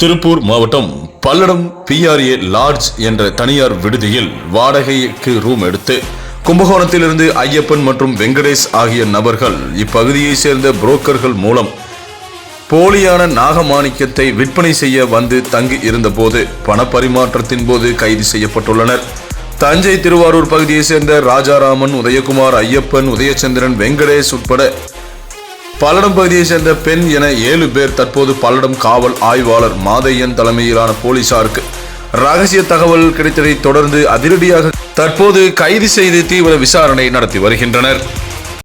திருப்பூர் மாவட்டம் Palladam PRA lodge என்ற தனியார் விடுதியில் வாடகைக்கு ரூம் எடுத்து கும்பகோணத்திலிருந்து ஐயப்பன் மற்றும் வெங்கடேஷ் ஆகிய நபர்கள் இப்பகுதியை சேர்ந்த புரோக்கர்கள் மூலம் போலியான நாகமாணிக்கத்தை விற்பனை செய்ய வந்து தங்கி இருந்தபோது பணப்பரிமாற்றத்தின் போது கைது செய்யப்பட்டுள்ளனர். தஞ்சை திருவாரூர் பகுதியை சேர்ந்த ராஜாராமன் உதயகுமார் ஐயப்பன் உதயச்சந்திரன் வெங்கடேஷ் உட்பட பல்லடம் பகுதியை சேர்ந்த பெண் என ஏழு பேர் தற்போது பல்லடம் காவல் ஆய்வாளர் மாதையன் தலைமையிலான போலீசாருக்கு. ரகசிய தகவல் கிடைத்ததை தொடர்ந்து அதிரடியாக தற்போது கைது செய்து தீவிர விசாரணை நடத்தி வருகின்றனர்.